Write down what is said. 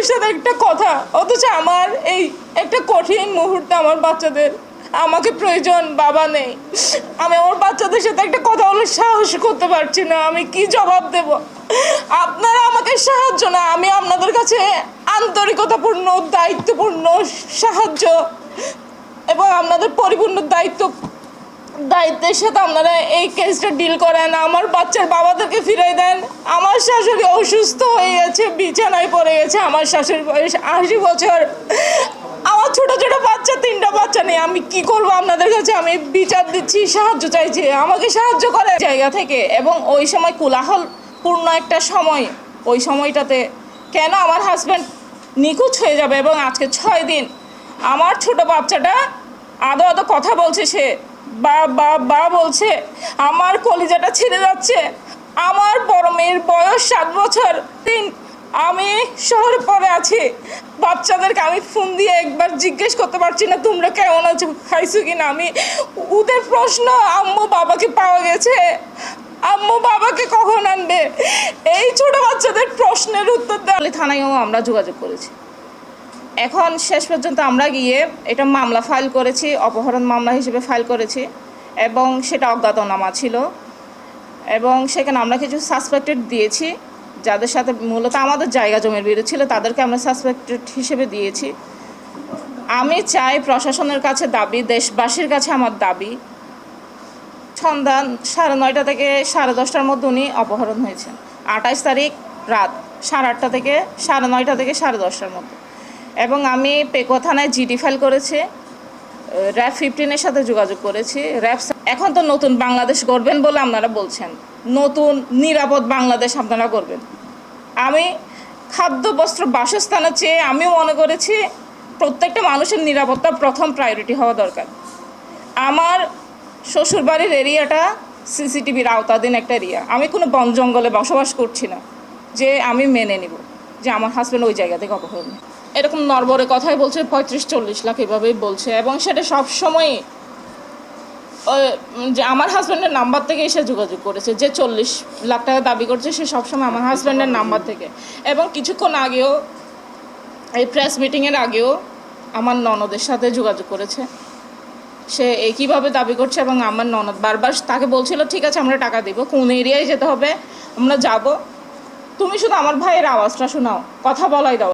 বাচ্চাদের সাথে একটা কথা, অথচ আমার এই একটা কঠিন মুহূর্তে আমার বাচ্চাদের আমাকে প্রয়োজন, বাবা নেই। আমি আমার বাচ্চাদের সাথে একটা কথা বলে সাহস করতে পারছি না, আমি কি জবাব দেব? আপনারা আমাকে সাহায্য না, আমি আপনাদের কাছে আন্তরিকতাপূর্ণ, দায়িত্বপূর্ণ সাহায্য এবং আপনাদের পরিপূর্ণ দায়িত্ব দায়িত্বের সাথে আপনারা এই কেসটা ডিল করেন, আমার বাচ্চার বাবাদেরকে ফিরিয়ে দেন। আমার শাশুড়ি অসুস্থ হয়ে গেছে, বিছানায় পড়ে গেছে, আমার শাশুড়ির বয়স আশি বছর। আমার ছোট ছোট বাচ্চা, তিনটা বাচ্চা নেই আমি কি করব আপনাদের কাছে? আমি বিচার দিচ্ছি, সাহায্য চাইছি। আমাকে সাহায্য করে জায়গা থেকে। এবং ওই সময় কোলাহল পূর্ণ একটা সময়। ওই সময়টাতে কেন আমার হাজব্যান্ড নিখোঁজ হয়ে যাবে? এবং আজকে ছয় দিন আমার ছোট বাচ্চাটা আদো আদো কথা বলছে সে। বা বা বা বলছে, আমার কলিজাটা ছিঁড়ে যাচ্ছে। আমার মেয়ের বয়স সাত বছর। তিন, আমি শহরে পরে আছি। বাচ্চাদেরকে আমি ফোন দিয়ে একবার জিজ্ঞেস করতে পারছি না, তোমরা কেমন আছো, খাইছো কি না আমি, ওদের প্রশ্ন আম্মু বাবাকে পাওয়া গেছে। আম্মু বাবাকে কখন আনবে? এই ছোট বাচ্চাদের প্রশ্নের উত্তর দেওয়ালে থানায়ও আমরা যোগাযোগ করেছি। এখন শেষ পর্যন্ত আমরা গিয়ে এটা মামলা ফাইল করেছি, অপহরণ মামলা হিসেবে ফাইল করেছি এবং সেটা অজ্ঞাতনামা ছিল। এবং সেখানে আমরা কিছু সাসপেক্টেড দিয়েছি, যাদের সাথে মূলত আমাদের জায়গা জমির বিরোধ ছিল, তাদেরকে আমরা সাসপেক্টেড হিসেবে দিয়েছি। আমি চাই প্রশাসনের কাছে দাবি, দেশবাসীর কাছে আমার দাবি। সন্ধ্যা সাড়ে নয়টা থেকে সাড়ে দশটার মধ্যে উনি অপহরণ হয়েছেন। আঠাইশ তারিখ রাত সাড়ে আটটা থেকে সাড়ে নয়টা থেকে সাড়ে দশটার মধ্যে। এবং আমি পেকো থানায় জিডি ফাইল করেছি র্যাব ফিফটিনের সাথে যোগাযোগ করেছি। র্যাব এখন তো নতুন বাংলাদেশ করবেন বলে আপনারা বলছেন। নতুন নিরাপদ বাংলাদেশ আপনারা করবেন আমি খাদ্য, বস্ত্র, বাসস্থানের চেয়ে আমি মনে করেছি প্রত্যেকটা মানুষের নিরাপত্তা প্রথম প্রায়োরিটি হওয়া দরকার। আমার শ্বশুরবাড়ির এরিয়াটা সিসিটিভির আওতাধীন একটা এরিয়া। আমি কোনো বন জঙ্গলে বসবাস করছি না, যে আমি মেনে নিব যে আমার হাজব্যান্ড ওই জায়গা থেকে অপহরণ। এরকম নরবরে কথাই বলছে, পঁয়ত্রিশ, চল্লিশ লাখ এভাবেই বলছে। এবং সেটা সবসময় যে আমার হাজব্যান্ডের নাম্বার থেকে এসে যোগাযোগ করেছে, যে চল্লিশ লাখ টাকা দাবি করছে, সে সবসময় আমার হাজব্যান্ডের নাম্বার থেকে। এবং কিছুক্ষণ আগেও, এই প্রেস মিটিংয়ের আগেও আমার ননদের সাথে যোগাযোগ করেছে। সে একইভাবে দাবি করছে এবং আমার ননদ বারবার তাকে বলছিল, ঠিক আছে, আমরা টাকা দিব, কোন এরিয়ায় যেতে হবে? আমরা যাব। তুমি শুধু আমার ভাইয়ের আওয়াজটা শোনাও, কথা বলাই দাও।